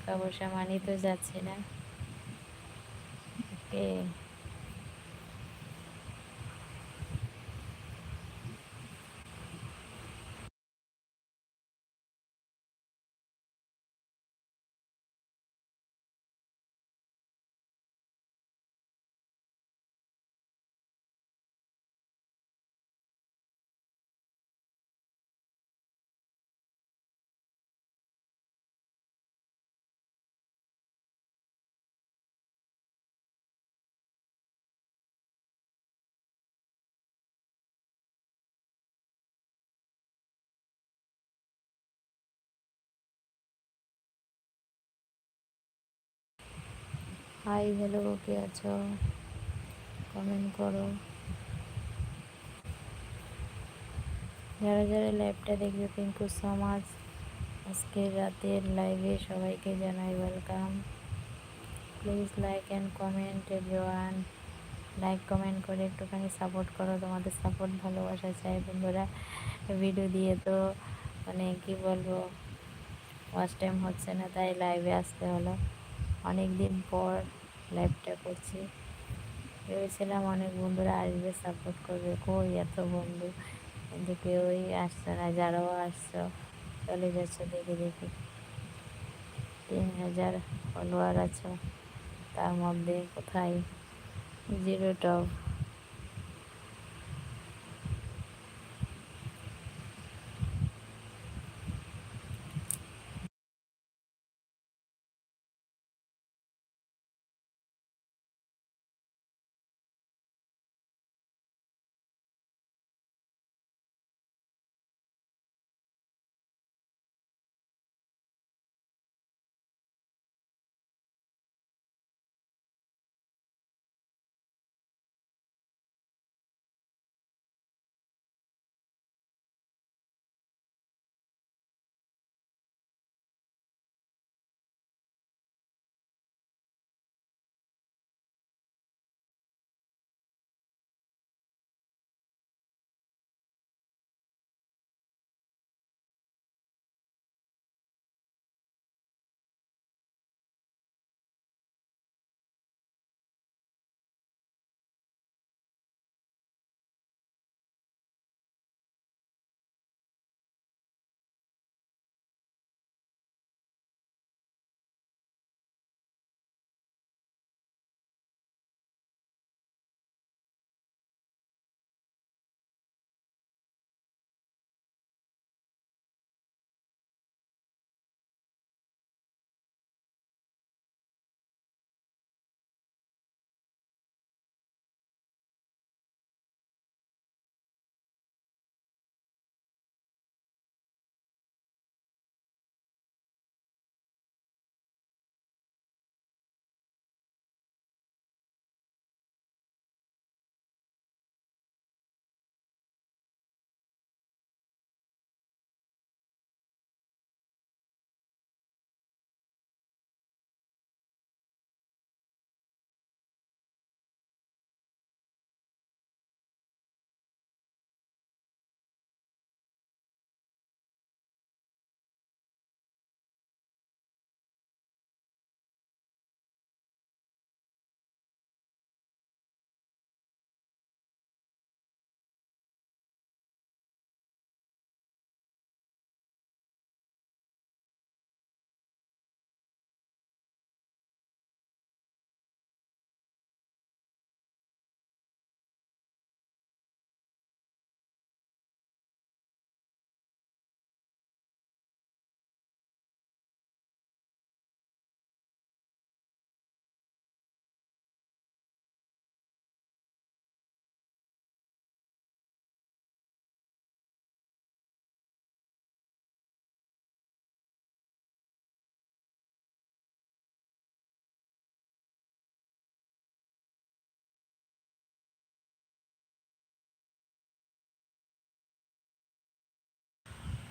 টাকা পয়সা মানি তো যাচ্ছে না। ওকে হাই হ্যালো কে আছো? কমেন্ট করো। যারা যারা লাইভটা দেখবে থ্যাংক ইউ সো মাচ আজকে রাতের লাইভে সবাইকে জানাই welcome please like and comment everyone like comment করে একটুখানি সাপোর্ট করো, তোমাদের সাপোর্ট ভালোবাসা চাই বন্ধুরা। ভিডিও দিয়ে তো মানে কি বলব ওয়াচ টাইম হচ্ছে না, তাই লাইভে আসতে হলো। অনেক দিন পর লাইভটা করছি। ভেবেছিলাম অনেক বন্ধুরা আসবে সাপোর্ট করবে। কই এত বন্ধু? কিন্তু কেউই আসছে না, যারাও আসছো, চলে যাচ্ছে দেখে দেখে। তিন হাজার ফলোয়ার আছো, তার মধ্যে কোথায়? জিরো টপ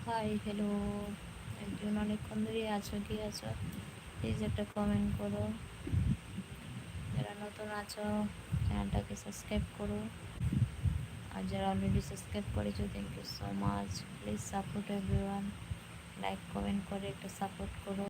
হাই হ্যালো একজন অনেকক্ষণ ধরে আছো, কি আছো? প্লিজ একটা কমেন্ট করো। যারা নতুন আছো চ্যানেলটাকে সাবস্ক্রাইব করো। আর যারা অলরেডি সাবস্ক্রাইব করেছ thank you so much please support everyone like comment করে একটা সাপোর্ট করো।